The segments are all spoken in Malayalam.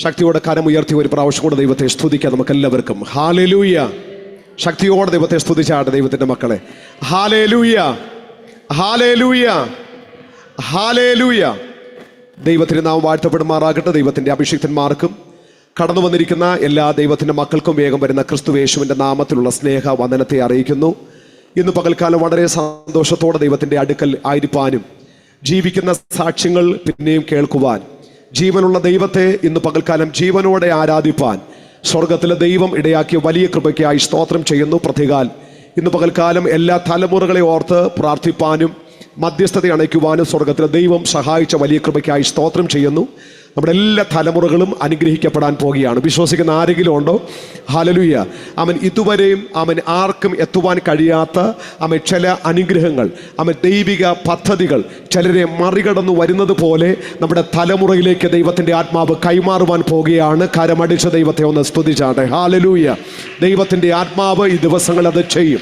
ശക്തിയോടെ കരമുയർത്തി ഒരു പ്രാവശ്യം കൂടെ ദൈവത്തെ സ്തുതിക്കാം നമുക്ക് എല്ലാവർക്കും ഹാലലൂയ ശക്തിയോടെ ദൈവത്തെ സ്തുതിച്ചാട്ടെ ദൈവത്തിന്റെ മക്കളെ. ഹാലേലൂയ ഹാലേലൂയ ഹാലേലൂയ ദൈവത്തിന് നാം വാഴ്ത്തപ്പെടുമാറാകട്ടെ. ദൈവത്തിന്റെ അഭിഷിക്തന്മാർക്കും കടന്നു വന്നിരിക്കുന്ന എല്ലാ ദൈവത്തിന്റെ മക്കൾക്കും വേഗം വരുന്ന ക്രിസ്തു യേശുവിന്റെ നാമത്തിലുള്ള സ്നേഹ വന്ദനത്തെ അറിയിക്കുന്നു. ഇന്ന് പകൽക്കാലം വളരെ സന്തോഷത്തോടെ ദൈവത്തിന്റെ അടുക്കൽ ആയിരിക്കാനും ജീവിക്കുന്ന സാക്ഷ്യങ്ങൾ പിന്നെയും കേൾക്കുവാൻ ജീവനുള്ള ദൈവത്തെ ഇന്ന് പകൽക്കാലം ജീവനോടെ ആരാധിപ്പാൻ സ്വർഗത്തിലെ ദൈവം ഇടയാക്കിയ വലിയ കൃപയ്ക്കായി സ്തോത്രം ചെയ്യുന്നു. പ്രതികാൽ ഇന്ന് പകൽക്കാലം എല്ലാ തലമുറകളെ ഓർത്ത് പ്രാർത്ഥിപ്പാനും മധ്യസ്ഥത അണയ്ക്കുവാനും സ്വർഗത്തിലെ ദൈവം സഹായിച്ച വലിയ കൃപയ്ക്കായി സ്തോത്രം ചെയ്യുന്നു. നമ്മുടെ എല്ലാ തലമുറകളും അനുഗ്രഹിക്കപ്പെടാൻ പോവുകയാണ് വിശ്വസിക്കുന്ന ആരെങ്കിലും ഉണ്ടോ? ഹലലുയ അവൻ ഇതുവരെയും അവൻ ആർക്കും എത്തുവാൻ കഴിയാത്ത അവൻ ചില അനുഗ്രഹങ്ങൾ അവൻ ദൈവിക പദ്ധതികൾ ചിലരെ മറികടന്നു വരുന്നത് പോലെ നമ്മുടെ തലമുറയിലേക്ക് ദൈവത്തിന്റെ ആത്മാവ് കൈമാറുവാൻ പോവുകയാണ് കരമടിച്ച ദൈവത്തെ ഒന്ന് സ്തുതിച്ചാട്ടെ. ഹാലലൂയ ദൈവത്തിന്റെ ആത്മാവ് ഈ ദിവസങ്ങൾ അത് ചെയ്യും.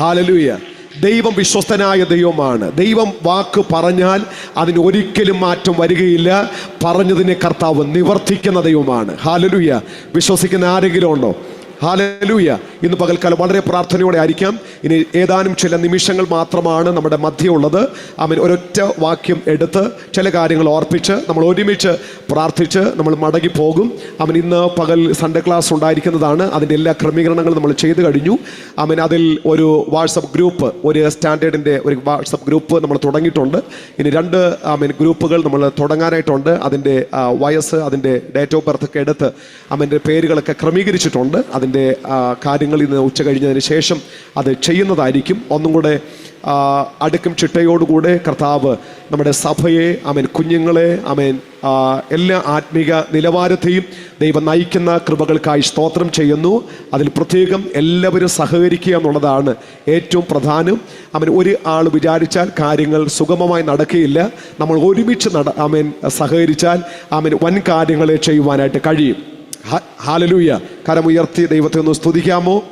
ഹാലലൂയ ദൈവം വിശ്വസ്തനായ ദൈവമാണ്. ദൈവം വാക്ക് പറഞ്ഞാൽ അതിന് ഒരിക്കലും മാറ്റം വരികയില്ല. പറഞ്ഞതിനെ കർത്താവ് നിവർത്തിക്കുന്ന ദൈവമാണ്. ഹാലലുയ്യ വിശ്വസിക്കുന്ന ആരെങ്കിലും ഉണ്ടോ? ഹാലലൂയ. ഇന്ന് പകൽക്കാലം വളരെ പ്രാർത്ഥനയോടെ ആയിരിക്കാം. ഇനി ഏതാനും ചില നിമിഷങ്ങൾ മാത്രമാണ് നമ്മുടെ മധ്യമുള്ളത് അവൻ ഒരൊറ്റ വാക്യം എടുത്ത് ചില കാര്യങ്ങൾ ഓർപ്പിച്ച് നമ്മൾ ഒരുമിച്ച് പ്രാർത്ഥിച്ച് നമ്മൾ മടങ്ങി പോകും. അവൻ ഇന്ന് പകൽ സൺഡേ ക്ലാസ് ഉണ്ടായിരിക്കുന്നതാണ്. അതിന്റെ എല്ലാ ക്രമീകരണങ്ങളും നമ്മൾ ചെയ്തു കഴിഞ്ഞു. അവൻ അതിൽ ഒരു വാട്സപ്പ് ഗ്രൂപ്പ് ഒരു സ്റ്റാൻഡേർഡിന്റെ ഒരു വാട്സപ്പ് ഗ്രൂപ്പ് നമ്മൾ തുടങ്ങിയിട്ടുണ്ട്. ഇനി രണ്ട് അവൻ ഗ്രൂപ്പുകൾ നമ്മൾ തുടങ്ങാനായിട്ടുണ്ട്. അതിന്റെ വയസ്സ് അതിന്റെ ഡേറ്റ് ഓഫ് ബർത്ത് ഒക്കെ എടുത്ത് അവന്റെ പേരുകളൊക്കെ ക്രമീകരിച്ചിട്ടുണ്ട്. അതിന്റെ കാര്യങ്ങൾ ഇന്ന് ഉച്ച കഴിഞ്ഞതിന് ശേഷം അത് ചെയ്യുന്നതായിരിക്കും. ഒന്നും കൂടെ അടുക്കും ചിട്ടയോടുകൂടെ കർത്താവ് നമ്മുടെ സഭയെ അവൻ കുഞ്ഞുങ്ങളെ അവൻ എല്ലാ ആത്മീക നിലവാരത്തെയും ദൈവം നയിക്കുന്ന കൃപകൾക്കായി സ്തോത്രം ചെയ്യുന്നു. അതിൽ പ്രത്യേകം എല്ലാവരും സഹകരിക്കുക എന്നുള്ളതാണ് ഏറ്റവും പ്രധാനം. അവൻ ഒരു ആൾ വിചാരിച്ചാൽ കാര്യങ്ങൾ സുഗമമായി നടക്കുകയില്ല. നമ്മൾ ഒരുമിച്ച് നട അവൻ സഹകരിച്ചാൽ അവൻ വൻ കാര്യങ്ങളെ ചെയ്യുവാനായിട്ട് കഴിയും. ഹാലലൂയ. കരമുയർത്തി ദൈവത്തെ ഒന്ന് സ്തുതിക്കാമോ?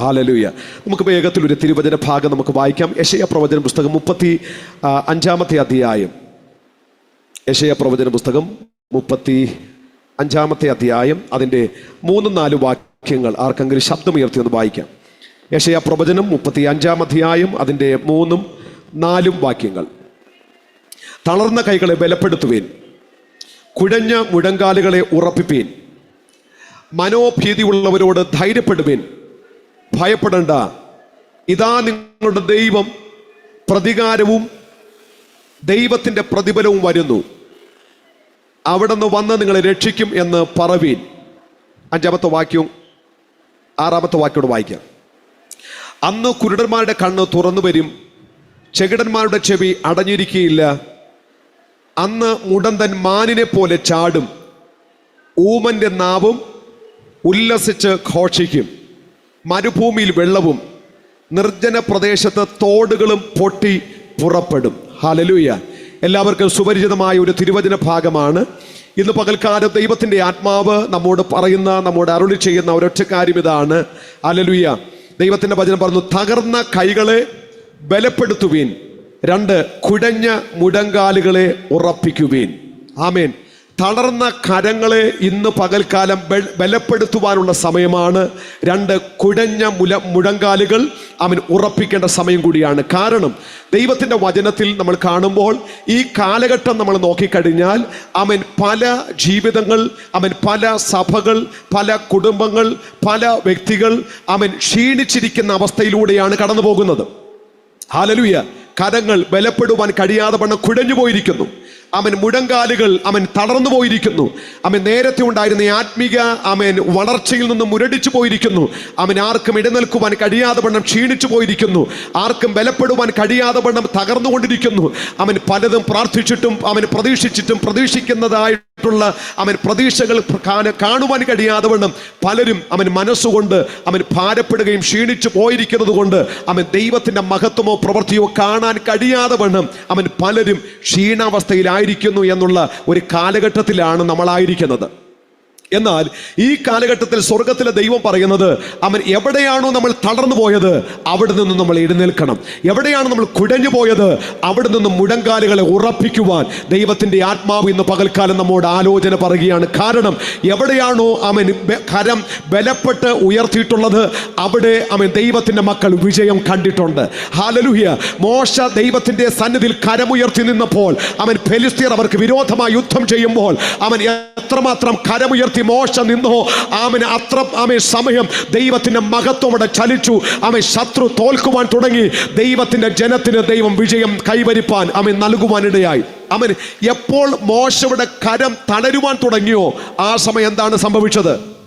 ഹാലലൂയ. നമുക്ക് വേഗത്തിൽ ഒരു തിരുവചന ഭാഗം നമുക്ക് വായിക്കാം. യശയ പ്രവചന പുസ്തകം മുപ്പത്തി അഞ്ചാമത്തെ അധ്യായം. യശയ പ്രവചന പുസ്തകം മുപ്പത്തി അഞ്ചാമത്തെ അധ്യായം. അതിന്റെ മൂന്നും നാല് വാക്യങ്ങൾ ആർക്കെങ്കിലും ശബ്ദമുയർത്തി ഒന്ന് വായിക്കാം. യശയ പ്രവചനം മുപ്പത്തി അഞ്ചാം അധ്യായം. അതിന്റെ മൂന്നും നാലും വാക്യങ്ങൾ. തളർന്ന കൈകളെ ബലപ്പെടുത്തുവേൻ. കുഴഞ്ഞ മുഴങ്കാലുകളെ ഉറപ്പിപ്പീൻ. മനോഭീതിയുള്ളവരോട് ധൈര്യപ്പെടുവീൻ ഭയപ്പെടേണ്ട. ഇതാ നിങ്ങളുടെ ദൈവം പ്രതികാരവും ദൈവത്തിന്റെ പ്രതിഫലവും വരുന്നു. അവിടെ നിന്ന് വന്ന് നിങ്ങളെ രക്ഷിക്കും എന്ന് പറവീൻ. അഞ്ചാമത്തെ വാക്യവും ആറാമത്തെ വാക്യോട് വായിക്കാം. അന്ന് കുരുടന്മാരുടെ കണ്ണ് തുറന്നു വരും. ചെകിടന്മാരുടെ ചെവി അടഞ്ഞിരിക്കുകയില്ല അന്ന് മുടന്തൻ മാനിനെ പോലെ ചാടും. ഊമന്റെ നാവും ഉല്ലസിച്ച് ഘോഷിക്കും. മരുഭൂമിയിൽ വെള്ളവും നിർജന പ്രദേശത്ത് തോടുകളും പൊട്ടി പുറപ്പെടും. ഹലലൂയ എല്ലാവർക്കും സുപരിചിതമായ ഒരു തിരുവചന ഭാഗമാണ്. ഇന്ന് പകൽക്കാലം ദൈവത്തിന്റെ ആത്മാവ് നമ്മോട് പറയുന്ന നമ്മോട് അരുളി ചെയ്യുന്ന ഒരൊറ്റ കാര്യം ഇതാണ്. അലലുയ ദൈവത്തിന്റെ വചനം പറഞ്ഞു തകർന്ന കൈകളെ ബലപ്പെടുത്തുവീൻ. രണ്ട് കുടഞ്ഞ മുടങ്കാലുകളെ ഉറപ്പിക്കുവീൻ. ആമേൻ. തളർന്ന കരങ്ങളെ ഇന്ന് പകൽക്കാലം ബലപ്പെടുത്തുവാനുള്ള സമയമാണ്. രണ്ട് കുടഞ്ഞ മുല മുഴങ്കാലുകൾ അവൻ ഉറപ്പിക്കേണ്ട സമയം കൂടിയാണ്. കാരണം ദൈവത്തിന്റെ വചനത്തിൽ നമ്മൾ കാണുമ്പോൾ ഈ കാലഘട്ടം നമ്മൾ നോക്കിക്കഴിഞ്ഞാൽ അവൻ പല ജീവിതങ്ങൾ അവൻ പല സഭകൾ പല കുടുംബങ്ങൾ പല വ്യക്തികൾ അവൻ ക്ഷീണിച്ചിരിക്കുന്ന അവസ്ഥയിലൂടെയാണ് കടന്നു പോകുന്നത് ഹാലലുയ. കരങ്ങൾ ബലപ്പെടുവാൻ കഴിയാതെ വണ്ണം കുഴഞ്ഞു പോയിരിക്കുന്നു. അവൻ മുടങ്കാലുകൾ അവൻ തളർന്നു പോയിരിക്കുന്നു. അവൻ നേരത്തെ ഉണ്ടായിരുന്ന ആത്മീക അവൻ വളർച്ചയിൽ നിന്നും മുരടിച്ചു പോയിരിക്കുന്നു. അവൻ ആർക്കും ഇടനിൽക്കുവാൻ കഴിയാതെ വണ്ണം ക്ഷീണിച്ചു പോയിരിക്കുന്നു. ആർക്കും ബലപ്പെടുവാൻ കഴിയാതെ വണ്ണം തകർന്നുകൊണ്ടിരിക്കുന്നു. അവൻ പലതും പ്രാർത്ഥിച്ചിട്ടും അവൻ പ്രതീക്ഷിച്ചിട്ടും പ്രതീക്ഷിക്കുന്നതായിട്ടുള്ള അവൻ പ്രതീക്ഷകൾ കാണുവാൻ കഴിയാതെ വണ്ണം പലരും അവൻ മനസ്സുകൊണ്ട് അവൻ ഭാരപ്പെടുകയും ക്ഷീണിച്ചു പോയിരിക്കുന്നത് കൊണ്ട് അവൻ ദൈവത്തിന്റെ മഹത്വമോ പ്രവൃത്തിയോ കാണാൻ കഴിയാതെ വണ്ണം അവൻ പലരും ക്ഷീണാവസ്ഥയിലായിരിക്കുന്നു എന്നുള്ള ഒരു കാലഘട്ടത്തിലാണ് നമ്മളായിരിക്കുന്നത്. എന്നാൽ ഈ കാലഘട്ടത്തിൽ സ്വർഗത്തിലെ ദൈവം പറയുന്നത് അവൻ എവിടെയാണോ നമ്മൾ തളർന്നു പോയത് അവിടെ നിന്ന് നമ്മൾ എഴുന്നേൽക്കണം. എവിടെയാണ് നമ്മൾ കുഴഞ്ഞു പോയത് അവിടെ നിന്ന് മുടങ്കാലുകളെ ഉറപ്പിക്കുവാൻ ദൈവത്തിന്റെ ആത്മാവ് ഇന്ന് പകൽക്കാലം നമ്മോട് ആലോചന പറയുകയാണ്. കാരണം എവിടെയാണോ അവൻ കരം ബലപ്പെട്ട് ഉയർത്തിയിട്ടുള്ളത് അവിടെ അവൻ ദൈവത്തിന്റെ മക്കൾ വിജയം കണ്ടിട്ടുണ്ട്. ഹാലലുഹിയ മോശ ദൈവത്തിന്റെ സന്നിധിയിൽ കരമുയർത്തി നിന്നപ്പോൾ അവൻ ഫെലിസ്തീർ അവർക്ക് വിരോധമായി യുദ്ധം ചെയ്യുമ്പോൾ അവൻ എത്രമാത്രം കരമുയർത്തി മോശ നിന്നോ. ആമന് അത്ര ആമേ സമയം ദൈവത്തിന്റെ മഹത്വം അവിടെ ചലിച്ചു. ആമേ ശത്രു തോൽക്കുവാൻ തുടങ്ങി. ദൈവത്തിന്റെ ജനത്തിന് ദൈവം വിജയം കൈവരിപ്പാൻ ആമേ നൽകുവാനിടയായി അവൻ എപ്പോൾ മോശയുടെ കരം തളരുവാൻ തുടങ്ങിയോ ആ സമയം എന്താണ് സംഭവിച്ചത്?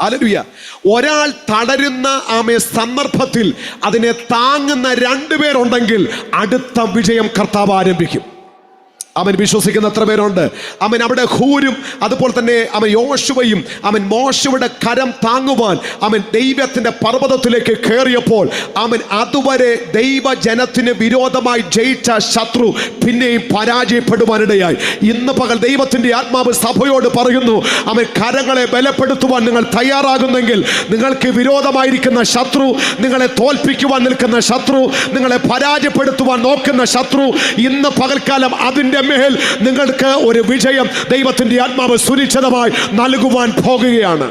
അലലുയ ഒരാൾ തളരുന്ന ആമെ സന്ദർഭത്തിൽ അതിനെ താങ്ങുന്ന രണ്ടുപേരുണ്ടെങ്കിൽ അടുത്ത വിജയം കർത്താവ് ആരംഭിക്കും. അവൻ വിശ്വസിക്കുന്ന എത്ര പേരുണ്ട്. അവൻ അവിടെ ഹൂരും അതുപോലെ തന്നെ അവൻ യോശുവയും അവൻ മോശയുടെ കരം താങ്ങുവാൻ അവൻ ദൈവത്തിന്റെ പർവതത്തിലേക്ക് കയറിയപ്പോൾ അവൻ അതുവരെ ദൈവജനത്തിന് വിരോധമായി ജയിച്ച ശത്രു പിന്നെയും പരാജയപ്പെടുവാനിടയായി. ഇന്ന് പകൽ ദൈവത്തിന്റെ ആത്മാവ് സഭയോട് പറയുന്നു അവൻ കരങ്ങളെ ബലപ്പെടുത്തുവാൻ നിങ്ങൾ തയ്യാറാകുന്നെങ്കിൽ നിങ്ങൾക്ക് വിരോധമായിരിക്കുന്ന ശത്രു നിങ്ങളെ തോൽപ്പിക്കുവാൻ നിൽക്കുന്ന ശത്രു നിങ്ങളെ പരാജയപ്പെടുത്തുവാൻ നോക്കുന്ന ശത്രു ഇന്ന് പകൽക്കാലം അതിന്റെ മേൽ നിങ്ങൾക്ക് ഒരു വിജയം ദൈവത്തിന്റെ ആത്മാവ് സുനിശ്ചിതമായി നൽകുവാൻ പോകുകയാണ്.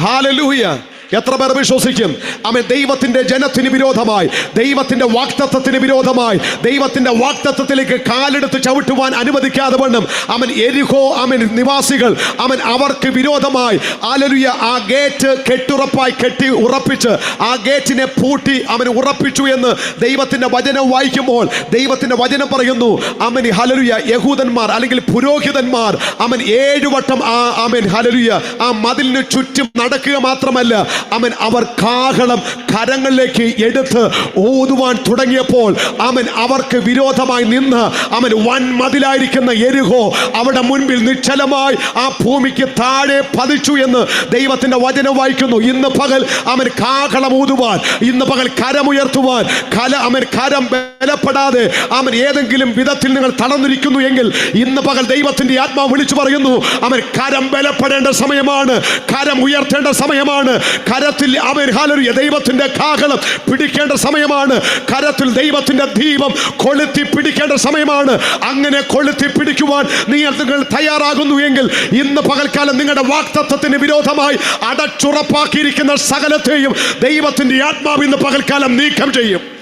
ഹാലലൂയ എത്ര പേർ വിശ്വസിക്കും? അവൻ ദൈവത്തിന്റെ ജനത്തിന് വിരോധമായി ദൈവത്തിന്റെ വാക്തത്വത്തിന് വിരോധമായി ദൈവത്തിന്റെ വാക്തത്വത്തിലേക്ക് കാലെടുത്ത് ചവിട്ടുവാൻ അനുവദിക്കാതെ വണ്ണം. അവൻ എരിഹോ അവൻ നിവാസികൾ അവൻ അവർക്ക് വിരോധമായി ആലലുയ ആ ഗേറ്റ് കെട്ടുറപ്പായി കെട്ടി ഉറപ്പിച്ച് ആ ഗേറ്റിനെ പൂട്ടി അവൻ ഉറപ്പിച്ചു എന്ന് ദൈവത്തിന്റെ വചനം വായിക്കുമ്പോൾ ദൈവത്തിന്റെ വചനം പറയുന്നു അവൻ ഹലലുയ യഹൂദന്മാർ അല്ലെങ്കിൽ പുരോഹിതന്മാർ അവൻ ഏഴുവട്ടം ആ അവൻ ഹലലുയ ആ മതിലിന് ചുറ്റും നടക്കുക മാത്രമല്ല അവൻ അവർ കാഹളം കരങ്ങളിലേക്ക് എടുത്ത് ഓതുവാൻ തുടങ്ങിയപ്പോൾ അവൻ അവർക്ക് വിരോധമായി നിന്ന് അവൻ വൻ മതിലായിരിക്കുന്ന എരുഹോ അവിടെ മുൻപിൽ നിശ്ചലമായി ആ ഭൂമിക്ക് താഴെ പതിച്ചു എന്ന് ദൈവത്തിന്റെ വചനം വായിക്കുന്നു. ഇന്ന് പകൽ അവൻ കാഹളം ഊതുവാൻ ഇന്ന് പകൽ കരമുയർത്തുവാൻ കല അവൻ കരം ബലപ്പെടാതെ അവൻ ഏതെങ്കിലും വിധത്തിൽ നിങ്ങൾ തളർന്നിരിക്കുന്നു എങ്കിൽ ഇന്ന് പകൽ ദൈവത്തിന്റെ ആത്മാവ് വിളിച്ചു പറയുന്നു അവൻ കരം ബലപ്പെടേണ്ട സമയമാണ് കരം ഉയർത്തേണ്ട സമയമാണ് കരത്തിൽ അവൻ ഹാലറിയ ദൈവത്തിന്റെ കാഹളം പിടിക്കേണ്ട സമയമാണ്. കരത്തിൽ ദൈവത്തിന്റെ ദീപം കൊളുത്തി പിടിക്കേണ്ട സമയമാണ്. അങ്ങനെ കൊളുത്തി പിടിക്കുവാൻ നിങ്ങൾ നിങ്ങൾ തയ്യാറാകുന്നു എങ്കിൽ ഇന്ന് പകൽക്കാലം നിങ്ങളുടെ വാക്തത്വത്തിന് വിരോധമായി അടച്ചുറപ്പാക്കിയിരിക്കുന്ന സകലത്തെയും ദൈവത്തിന്റെ ആത്മാവ് ഇന്ന് പകൽക്കാലം നീക്കം ചെയ്യും.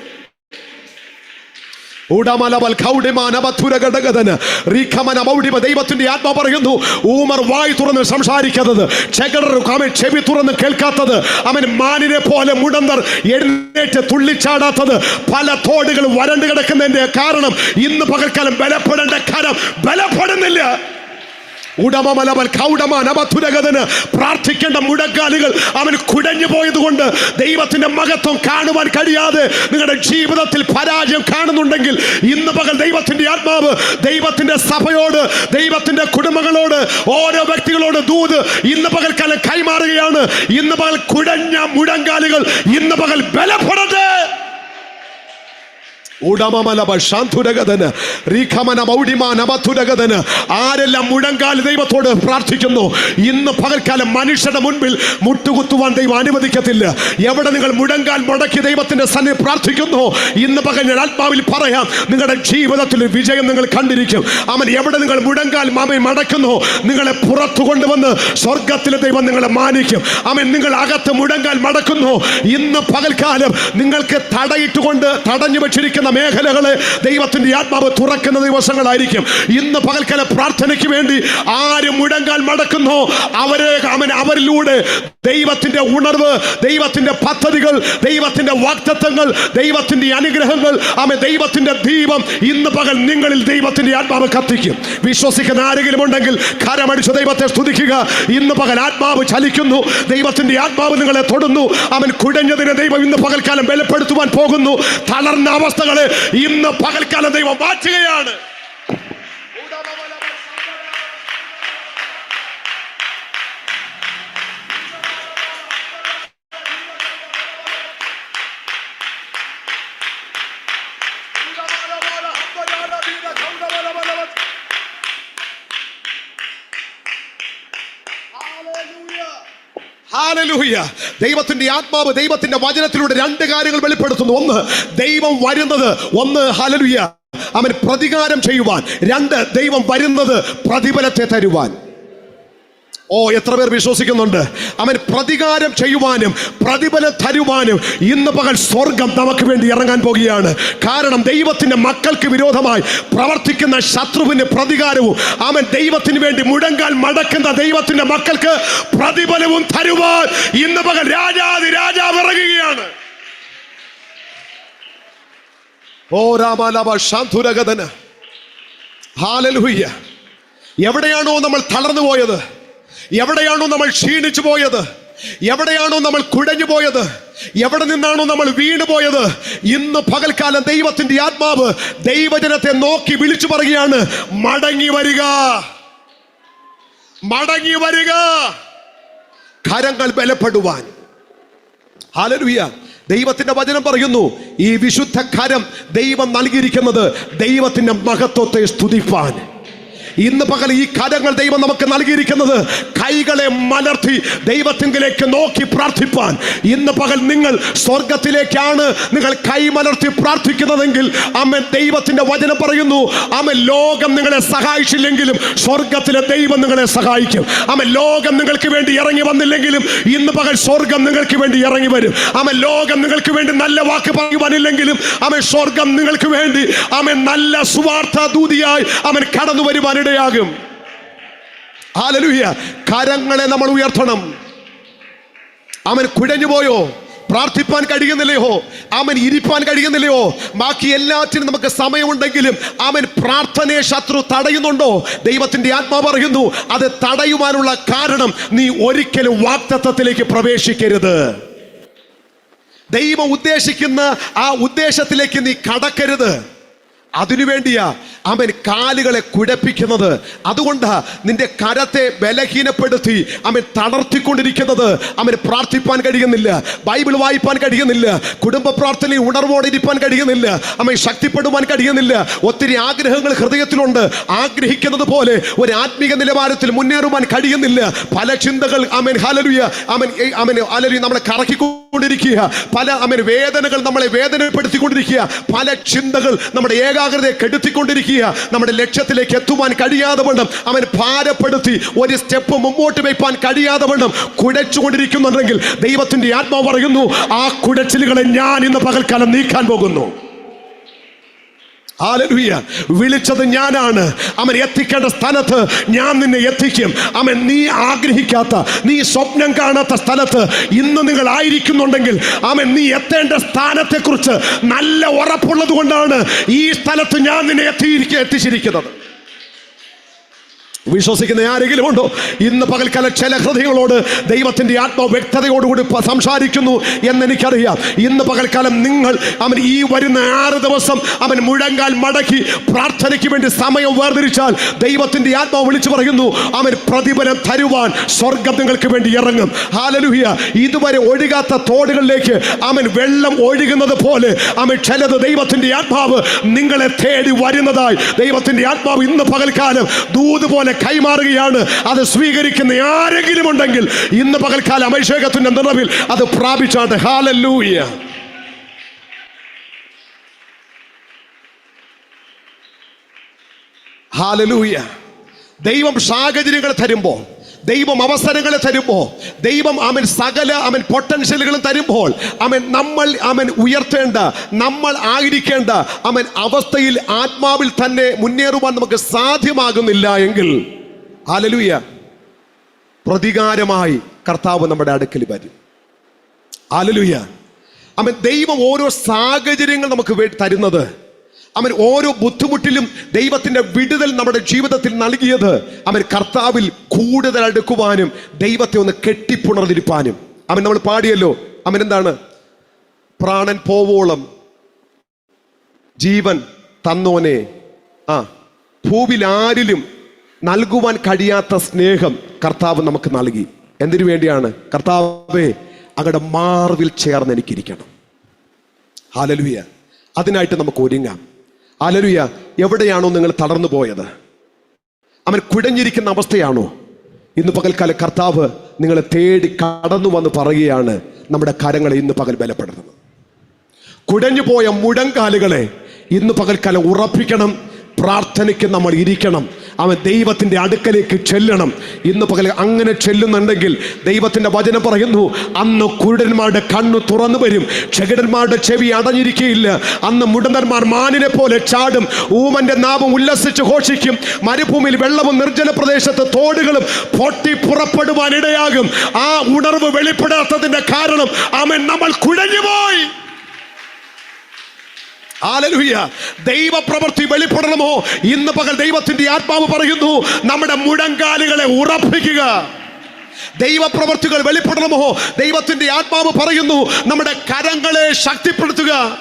ദൈവത്തിന്റെ ആത്മാ പറയുന്നു. ഊമർ വായി തുറന്ന് സംസാരിക്കാത്തത്. അവൻ ചെവി തുറന്ന് കേൾക്കാത്തത്. അവൻ മാനിനെ പോലെ മുടന്തർ എഴുന്നേറ്റ് തുള്ളിച്ചാടാത്തത്. പല തോടുകൾ വരണ്ടു കിടക്കുന്നതിന്റെ കാരണം ഇന്ന് പകൽക്കാലം ബലപ്പെടേണ്ട കരം ബലപ്പെടുന്നില്ല. ഉടമമലവൽ കൗടമ അബദ്ധുരഗതന് പ്രാർത്ഥിക്കേണ്ട മുടക്കാലുകൾ അവൻ കുടഞ്ഞു പോയതുകൊണ്ട് ദൈവത്തിന്റെ മഹത്വം കാണുവാൻ കഴിയാതെ നിങ്ങളുടെ ജീവിതത്തിൽ പരാജയം കാണുന്നുണ്ടെങ്കിൽ ഇന്ന് പകൽ ദൈവത്തിന്റെ ആത്മാവ് ദൈവത്തിന്റെ സഭയോട് ദൈവത്തിന്റെ കുടുംബങ്ങളോട് ഓരോ വ്യക്തികളോട് ദൂത് ഇന്ന് പകൽക്കാലം കൈമാറുകയാണ്. ഇന്ന് പകൽ കുടഞ്ഞ മുടങ്കാലുകൾ ഇന്ന് പകൽ ബലപ്പെടട്ടെ. ശാന്തുരഗതന് റീഖമന മൗഢിമാൻ അബദ്ധുരഗതന് ആരെല്ലാം മുഴങ്കാൽ ദൈവത്തോട് പ്രാർത്ഥിക്കുന്നു ഇന്ന് പകൽക്കാലം മനുഷ്യരുടെ മുൻപിൽ മുട്ടുകുത്തുവാൻ ദൈവം അനുവദിക്കത്തില്ല. എവിടെ നിങ്ങൾ മുഴങ്കാൽ മുടക്കി ദൈവത്തിന്റെ സന്നിധി പ്രാർത്ഥിക്കുന്നു? ഇന്ന് പകൽ ഞാൻ ആത്മാവിൽ പറയാം നിങ്ങളുടെ ജീവിതത്തിൽ വിജയം നിങ്ങൾ കണ്ടിരിക്കും. അവൻ എവിടെ നിങ്ങൾ മുഴങ്കാൽ മാമൻ മടക്കുന്നു? നിങ്ങളെ പുറത്തു കൊണ്ടുവന്ന് സ്വർഗത്തിലെ ദൈവം നിങ്ങളെ മാനിക്കും. അവൻ നിങ്ങൾ അകത്ത് മുഴങ്കാൽ മടക്കുന്നു. ഇന്ന് പകൽക്കാലം നിങ്ങൾക്ക് തടയിട്ടുകൊണ്ട് തടഞ്ഞു വെച്ചിരിക്കുന്ന മേഖലകളെ ദൈവത്തിന്റെ ആത്മാവ് തുറക്കുന്ന ദിവസങ്ങളായിരിക്കും. ഇന്ന് പകൽക്കല പ്രാർത്ഥനയ്ക്ക് വേണ്ടി ആര് മുഴങ്കാൽ മടക്കുന്നോ അവരെ അവൻ അവരിലൂടെ ദൈവത്തിന്റെ ഉണർവ് ദൈവത്തിന്റെ പദ്ധതികൾ ദൈവത്തിന്റെ വാക്തത്വങ്ങൾ ദൈവത്തിന്റെ അനുഗ്രഹങ്ങൾ അവൻ ദൈവത്തിന്റെ ദീപം ഇന്ന് പകൽ നിങ്ങളിൽ ദൈവത്തിന്റെ ആത്മാവ് കത്തിക്കും. വിശ്വസിക്കുന്ന ആരെങ്കിലും ഉണ്ടെങ്കിൽ കരമടിച്ച് ദൈവത്തെ സ്തുതിക്കുക. ഇന്ന് പകൽ ആത്മാവ് ചലിക്കുന്നു. ദൈവത്തിന്റെ ആത്മാവ് നിങ്ങളെ തൊടുന്നു. അവൻ കുഴഞ്ഞതിനെ ദൈവം ഇന്ന് പകൽക്കാലം ബലപ്പെടുത്തുവാൻ പോകുന്നു. തളർന്ന അവസ്ഥകളെ ഇന്ന് പകൽക്കാലം ദൈവം മാറ്റുകയാണ് ദൈവത്തിന്റെ ആത്മാവ് ദൈവത്തിന്റെ വചനത്തിലൂടെ രണ്ട് കാര്യങ്ങൾ വെളിപ്പെടുത്തുന്നു. ഒന്ന് ദൈവം വരുന്നത്. ഒന്ന് ഹലലുയ അവൻ പ്രതികാരം ചെയ്യുവാൻ. രണ്ട് ദൈവം വരുന്നത് പ്രതിഫലത്തെ തരുവാൻ. ഓ എത്ര പേർ വിശ്വസിക്കുന്നുണ്ട്? അവൻ പ്രതികാരം ചെയ്യുവാനും പ്രതിഫലം തരുവാനും ഇന്ന് പകൽ സ്വർഗം നമുക്ക് വേണ്ടി ഇറങ്ങാൻ പോകുകയാണ്. കാരണം ദൈവത്തിന്റെ മക്കൾക്ക് വിരോധമായി പ്രവർത്തിക്കുന്ന ശത്രുവിന്റെ പ്രതികാരവും അവൻ ദൈവത്തിന് വേണ്ടി മുഴങ്കാൽ മടക്കുന്ന ദൈവത്തിന്റെ മക്കൾക്ക് പ്രതിഫലവും തരുവാൻ ഇന്ന് പകൽ രാജാതി രാജാവ് ഇറങ്ങുകയാണ്. ഓ ഹാലലുഹയ്യ എവിടെയാണോ നമ്മൾ തളർന്നു പോയത്? എവിടെയാണോ നമ്മൾ ക്ഷീണിച്ചു പോയത്? എവിടെയാണോ നമ്മൾ കുഴഞ്ഞു പോയത്? എവിടെ നിന്നാണോ നമ്മൾ വീണു പോയത്? ഇന്ന് പകൽക്കാലം ദൈവത്തിന്റെ ആത്മാവ് ദൈവജനത്തെ നോക്കി വിളിച്ചു പറയുകയാണ് മടങ്ങി വരിക. മടങ്ങി വരിക. കരങ്ങൾ ബലപ്പെടുവാൻ. ഹാലലുയ ദൈവത്തിന്റെ വചനം പറയുന്നു ഈ വിശുദ്ധ കരം ദൈവം നൽകിയിരിക്കുന്നത് ദൈവത്തിന്റെ മഹത്വത്തെ സ്തുതിപ്പാൻ. ഇന്ന് പകൽ ഈ കരങ്ങൾ ദൈവം നമുക്ക് നൽകിയിരിക്കുന്നത് കൈകളെ മലർത്തി ദൈവത്തിങ്കിലേക്ക് നോക്കി പ്രാർത്ഥിപ്പാൻ. ഇന്ന് പകൽ നിങ്ങൾ സ്വർഗത്തിലേക്കാണ് നിങ്ങൾ കൈ മലർത്തി പ്രാർത്ഥിക്കുന്നതെങ്കിൽ അമ്മ ദൈവത്തിന്റെ വചനം പറയുന്നു അമ്മ ലോകം നിങ്ങളെ സഹായിച്ചില്ലെങ്കിലും സ്വർഗത്തിലെ ദൈവം നിങ്ങളെ സഹായിക്കും. അമ്മ ലോകം നിങ്ങൾക്ക് വേണ്ടി ഇറങ്ങി വന്നില്ലെങ്കിലും ഇന്ന് പകൽ സ്വർഗം നിങ്ങൾക്ക് വേണ്ടി ഇറങ്ങി വരും. അമ്മ ലോകം നിങ്ങൾക്ക് വേണ്ടി നല്ല വാക്ക് പറയുവാനില്ലെങ്കിലും അമ്മ സ്വർഗം നിങ്ങൾക്ക് വേണ്ടി അമ്മ നല്ല സുവാർത്ഥ ദൂതിയായി അവൻ കടന്നു വരുവാനിടയാകും ഹാലലുയ്യ കരങ്ങളെ നമ്മൾ ഉയർത്തണം. അവൻ കുഴഞ്ഞു പോയോ? പ്രാർത്ഥിപ്പാൻ കഴിയുന്നില്ലയോ? അവൻ ഇരിപ്പാൻ കഴിയുന്നില്ലയോ? ബാക്കി എല്ലാറ്റിനും നമുക്ക് സമയമുണ്ടെങ്കിലും അവൻ പ്രാർത്ഥനയെ ശത്രു തടയുന്നുണ്ടോ? ദൈവത്തിന്റെ ആത്മാ പറയുന്നു അത് തടയുവാനുള്ള കാരണം നീ ഒരിക്കലും വാക്തത്വത്തിലേക്ക് പ്രവേശിക്കരുത്. ദൈവം ഉദ്ദേശിക്കുന്ന ആ ഉദ്ദേശത്തിലേക്ക് നീ കടക്കരുത്. അതിനുവേണ്ടിയാ അവൻ കാലുകളെ കുഴപ്പിക്കുന്നത്. അതുകൊണ്ട് നിന്റെ കരത്തെ ബലഹീനപ്പെടുത്തി അവൻ തളർത്തിക്കൊണ്ടിരിക്കുന്നത്. അവന് പ്രാർത്ഥിപ്പാൻ കഴിയുന്നില്ല ബൈബിൾ വായിപ്പാൻ കഴിയുന്നില്ല കുടുംബ പ്രാർത്ഥനയിൽ ഉണർവോടെ ഇരിപ്പാൻ കഴിയുന്നില്ല അവൻ ശക്തിപ്പെടുവാൻ കഴിയുന്നില്ല. ഒത്തിരി ആഗ്രഹങ്ങൾ ഹൃദയത്തിലുണ്ട്. ആഗ്രഹിക്കുന്നത് പോലെ ഒരു ആത്മീക നിലവാരത്തിൽ മുന്നേറുവാൻ കഴിയുന്നില്ല. പല ചിന്തകൾ അവൻ ഹലലുയ അവൻ അവൻ ഹലലുയ നമ്മളെ കറക്കിക്കൊണ്ടിരിക്കുക. പല അവൻ വേദനകൾ നമ്മളെ വേദനപ്പെടുത്തിക്കൊണ്ടിരിക്കുക. പല ചിന്തകൾ നമ്മുടെ ഏകാഗ്രതയെ കെടുത്തിക്കൊണ്ടിരിക്കുക. നമ്മുടെ ലക്ഷ്യത്തിലേക്ക് എത്തുവാൻ കഴിയാതെ വണ്ണം അവൻ ഭാരപ്പെടുത്തി ഒരു സ്റ്റെപ്പ് മുമ്പോട്ട് വയ്പാൻ കഴിയാതെ വണ്ണം കുഴച്ചുകൊണ്ടിരിക്കുന്നുണ്ടെങ്കിൽ ദൈവത്തിന്റെ ആത്മാവ് പറയുന്നു ആ കുഴച്ചിലുകളെ ഞാൻ ഇന്ന് പകൽക്കാലം നീക്കാൻ പോകുന്നു. വിളിച്ചത് ഞാനാണ്. അവൻ എത്തിക്കേണ്ട സ്ഥലത്ത് ഞാൻ നിന്നെ എത്തിക്കും. അവൻ നീ ആഗ്രഹിക്കാത്ത നീ സ്വപ്നം കാണാത്ത സ്ഥലത്ത് ഇന്ന് നിങ്ങൾ ആയിരിക്കുന്നുണ്ടെങ്കിൽ അവൻ നീ എത്തേണ്ട സ്ഥാനത്തെക്കുറിച്ച് നല്ല ഉറപ്പുള്ളത് കൊണ്ടാണ് ഈ സ്ഥലത്ത് ഞാൻ നിന്നെ എത്തിയിരിക്കുക എത്തിച്ചിരിക്കുന്നത്. വിശ്വസിക്കുന്ന ആരെങ്കിലും ഉണ്ടോ? ഇന്ന് പകൽക്കാല ചില ഹൃദയങ്ങളോട് ദൈവത്തിന്റെ ആത്മാവ് വ്യക്തതയോടുകൂടി സംസാരിക്കുന്നു എന്നെനിക്കറിയാം. ഇന്ന് പകൽക്കാലം നിങ്ങൾ അവൻ ഈ വരുന്ന ആറ് ദിവസം അവൻ മുഴങ്കാൽ മടക്കി പ്രാർത്ഥനയ്ക്ക് വേണ്ടി സമയം വേർതിരിച്ചാൽ ദൈവത്തിന്റെ ആത്മാവ് വിളിച്ചു പറയുന്നു അവൻ പ്രതിഫലം തരുവാൻ സ്വർഗം നിങ്ങൾക്ക് വേണ്ടി ഇറങ്ങും. ഹാലലുഹിയ ഇതുവരെ ഒഴുകാത്ത തോടുകളിലേക്ക് അവൻ വെള്ളം ഒഴുകുന്നത് പോലെ അവൻ ചിലത് ദൈവത്തിന്റെ ആത്മാവ് നിങ്ങളെ തേടി വരുന്നതായി. ദൈവത്തിന്റെ ആത്മാവ് ഇന്ന് പകൽക്കാലം ദൂത് പോലെ കൈമാറുകയാണ്. അത് സ്വീകരിക്കുന്ന ആരെങ്കിലും ഉണ്ടെങ്കിൽ ഇന്ന് പകൽക്കാലം അഭിഷേകത്തിന്റെ നിറവിൽ അത് പ്രാപിച്ചാട്ടെ. ഹാലല്ലൂയ ഹാലലൂയ ദൈവം സാഹചര്യങ്ങൾ തരുമ്പോൾ ദൈവം അവസരങ്ങളെ തരുമ്പോൾ ദൈവം അവൻ സകല അവൻ പൊട്ടൻഷ്യലുകളും തരുമ്പോൾ അവൻ നമ്മൾ അവൻ ഉയർത്തേണ്ട നമ്മൾ ആയിരിക്കേണ്ട അവൻ അവസ്ഥയിൽ ആത്മാവിൽ തന്നെ മുന്നേറുവാൻ നമുക്ക് സാധ്യമാകുന്നില്ല എങ്കിൽ ഹാലലൂയ പ്രതികാരമായി കർത്താവ് നമ്മുടെ അടുക്കൽ വരും. ഹാലലൂയ അവൻ ദൈവം ഓരോ സാഹചര്യങ്ങൾ നമുക്ക് തരുന്നത് അവൻ ഓരോ ബുദ്ധിമുട്ടിലും ദൈവത്തിന്റെ വിടുതൽ നമ്മുടെ ജീവിതത്തിൽ നൽകിയത്. അവൻ കർത്താവിൽ കൂടുതൽ അടുക്കുവാനും ദൈവത്തെ ഒന്ന് കെട്ടിപ്പുണർന്നിരിപ്പാനും. അവൻ നമ്മൾ പാടിയല്ലോ. അവൻ എന്താണ്? പ്രാണൻ പോവോളം ജീവൻ തന്നോനെ. ആ ഭൂവിൽ ആരിലും നൽകുവാൻ കഴിയാത്ത സ്നേഹം കർത്താവ് നമുക്ക് നൽകി. എന്തിനു വേണ്ടിയാണ്? കർത്താവേ അങ്ങടെ മാർവിൽ ചേർന്ന് എനിക്കിരിക്കണം. ഹാലലുവിയ അതിനായിട്ട് നമുക്ക് ഒരുങ്ങാം. ഹാലലുയ എവിടെയാണോ നിങ്ങൾ തളർന്നു പോയത്? അവൻ കുടഞ്ഞിരിക്കുന്ന അവസ്ഥയാണോ? ഇന്ന് പകൽക്കാല കർത്താവ് നിങ്ങളെ തേടി കടന്നു വന്ന് പറയുകയാണ് നമ്മുടെ കരങ്ങളെ ഇന്ന് പകൽ ബലപ്പെടുത്തുന്നത്. കുടഞ്ഞു പോയ മുഴങ്കാലുകളെ ഇന്ന് പകൽക്കാലം ഉറപ്പിക്കണം പ്രാർത്ഥനയ്ക്ക് നമ്മൾ ഇരിക്കണം അവൻ ദൈവത്തിന്റെ അടുക്കലേക്ക് ചെല്ലണം. ഇന്ന് പകൽ അങ്ങനെ ചെല്ലുന്നുണ്ടെങ്കിൽ ദൈവത്തിന്റെ വചനം പറയുന്നു അന്ന് കുരുടന്മാരുടെ കണ്ണു തുറന്നു വരും. ചകിടന്മാരുടെ ചെവി അടഞ്ഞിരിക്കുകയില്ല അന്ന് മുടന്തന്മാർ മാനിനെ പോലെ ചാടും. ഊമന്റെ നാമം ഉല്ലസിച്ച് ഘോഷിക്കും. മരുഭൂമിയിൽ വെള്ളവും നിർജന പ്രദേശത്ത് തോടുകളും പൊട്ടി പുറപ്പെടുവാനിടയാകും. ആ ഉണർവ് വെളിപ്പെടാത്തതിന്റെ കാരണം അവൻ നമ്മൾ കുഴഞ്ഞുപോയി. ആലലുയ്യ ദൈവപ്രവൃത്തി വെളിപ്പെടണമോ? ഇന്ന് പകൽ ദൈവത്തിന്റെ ആത്മാവ് പറയുന്നു നമ്മുടെ മുഴങ്കാലുകളെ ഉറപ്പിക്കുക. ദൈവപ്രവൃത്തികൾ വെളിപ്പെടണമോ? ദൈവത്തിന്റെ ആത്മാവ് പറയുന്നു നമ്മുടെ കരങ്ങളെ ശക്തിപ്പെടുത്തുക.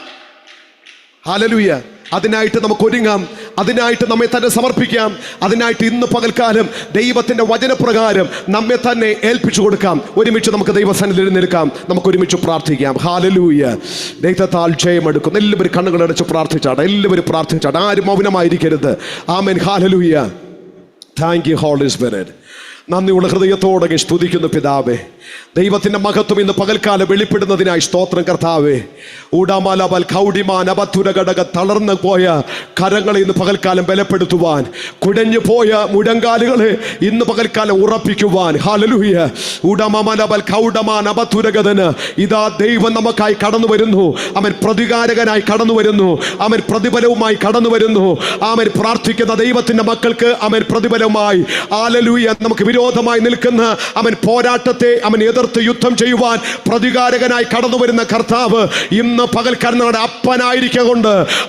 അതിനായിട്ട് നമുക്ക് ഒരുങ്ങാം. അതിനായിട്ട് നമ്മെ തന്നെ സമർപ്പിക്കാം. അതിനായിട്ട് ഇന്ന് പകൽക്കാലം ദൈവത്തിന്റെ വചനപ്രകാരം നമ്മെ തന്നെ ഏൽപ്പിച്ചു കൊടുക്കാം. ഒരുമിച്ച് നമുക്ക് ദൈവസന്നിധിയിൽ നിൽക്കാം നമുക്ക് ഒരുമിച്ച് പ്രാർത്ഥിക്കാം. ഹാലലൂയ ദൈവത്താൽ ജയമെടുക്കും എല്ലാവരും കണ്ണുകൾ അടച്ച് പ്രാർത്ഥിച്ചാണ്. എല്ലാവരും പ്രാർത്ഥിച്ചാണ്. ആരും മൗനമായിരിക്കരുത്. ആമേൻ hallelujah thank you whole is spirit നന്ദിയുള്ള ഹൃദയത്തോടെ സ്തുതിക്കുന്നു പിതാവേ. ദൈവത്തിന്റെ മഹത്വം ഇന്ന് പകൽക്കാലം വെളിപ്പെടുന്നതിനായി സ്തോത്രം കർത്താവേ. ഊടാമാലബൽ കൗഡിമാൻ അബത്തുരഘടക തളർന്നു പോയ കരങ്ങളെ ഇന്ന് പകൽക്കാലം ബലപ്പെടുത്തുവാൻ കുടഞ്ഞു പോയ മുടങ്കാലുകളെ ഇന്ന് പകൽക്കാലം ഉറപ്പിക്കുവാൻ. ഹാലലുഹ്യ ഊടാമാലബൽ കൗഡമാൻ അബത്തുരഗതന് ഇതാ ദൈവം നമുക്കായി കടന്നു വരുന്നു. അവൻ പ്രതികാരകനായി കടന്നു വരുന്നു. അവൻ പ്രതിഫലവുമായി കടന്നു വരുന്നു. അവൻ പ്രാർത്ഥിക്കുന്ന ദൈവത്തിന്റെ മക്കൾക്ക് അവൻ പ്രതിഫലവുമായി. ആലലൂയ നമുക്ക് വിരോധമായി നിൽക്കുന്ന അവൻ പോരാട്ടത്തെ അവൻ എതിർത്ത് യുദ്ധം ചെയ്യുവാൻ പ്രതികാരകനായി കടന്നു വരുന്ന കർത്താവ് ഇന്ന് പകൽക്കാരൻ നമ്മുടെ അപ്പനായിരിക്കുക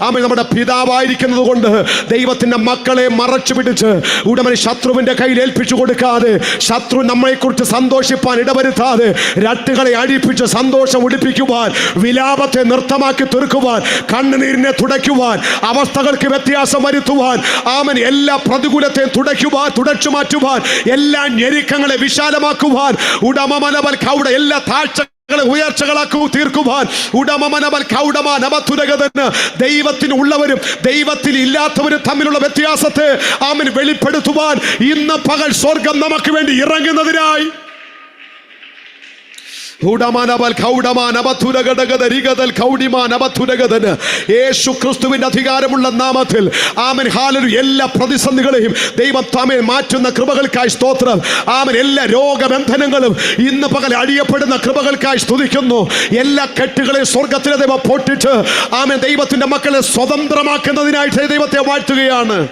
അവൻ നമ്മുടെ പിതാവായിരിക്കുന്നത് കൊണ്ട് ദൈവത്തിന്റെ മക്കളെ മറച്ചു പിടിച്ച് ഉടമനെ ശത്രുവിന്റെ കയ്യിൽ ഏൽപ്പിച്ചു കൊടുക്കാതെ ശത്രു നമ്മളെക്കുറിച്ച് സന്തോഷിപ്പാൻ ഇടവരുത്താതെ രട്ടുകളെ അഴിപ്പിച്ച് സന്തോഷം ഉടിപ്പിക്കുവാൻ വിലാപത്തെ നൃത്തമാക്കി തീർക്കുവാൻ കണ്ണുനീരിനെ തുടയ്ക്കുവാൻ അവസ്ഥകൾക്ക് വ്യത്യാസം വരുത്തുവാൻ ആമൻ എല്ലാ പ്രതികൂലത്തെയും തുടയ്ക്കുവാൻ തുടച്ചു മാറ്റുവാൻ എല്ലാ ഞെരുക്കങ്ങളെ വിശാലമാക്കുവാൻ ഉടമ മനവൽ കൗട എല്ലാ താഴ്ച ഉയർച്ചകളാക്കു തീർക്കുവാൻ ഉടമമനവൽ കൗടമ നവതുരകതെന്ന് ദൈവത്തിന് ഉള്ളവരും ദൈവത്തിൽ ഇല്ലാത്തവരും തമ്മിലുള്ള വ്യത്യാസത്തെ അവൻ വെളിപ്പെടുത്തുവാൻ ഇന്ന് പകൽ സ്വർഗം നമുക്ക് വേണ്ടി ഇറങ്ങുന്നതിനായി യേശു ക്രിസ്തുവിന്റെ അധികാരമുള്ള നാമത്തിൽ. ആമൻ. ഹാലരു എല്ലാ പ്രതിസന്ധികളെയും ദൈവം തമ്മിൽ മാറ്റുന്ന കൃപകൾക്കായി സ്തോത്രം. ആമൻ. എല്ലാ രോഗബന്ധനങ്ങളും ഇന്ന് പകൽ അഴിയപ്പെടുന്ന കൃപകൾക്കായി സ്തുതിക്കുന്നു. എല്ലാ കെട്ടുകളെയും സ്വർഗത്തിലെ ദൈവം പൊട്ടിച്ച് ആമൻ. ദൈവത്തിന്റെ മക്കളെ സ്വതന്ത്രമാക്കുന്നതിനായിട്ട് ദൈവത്തെ വാഴ്ത്തുകയാണ്.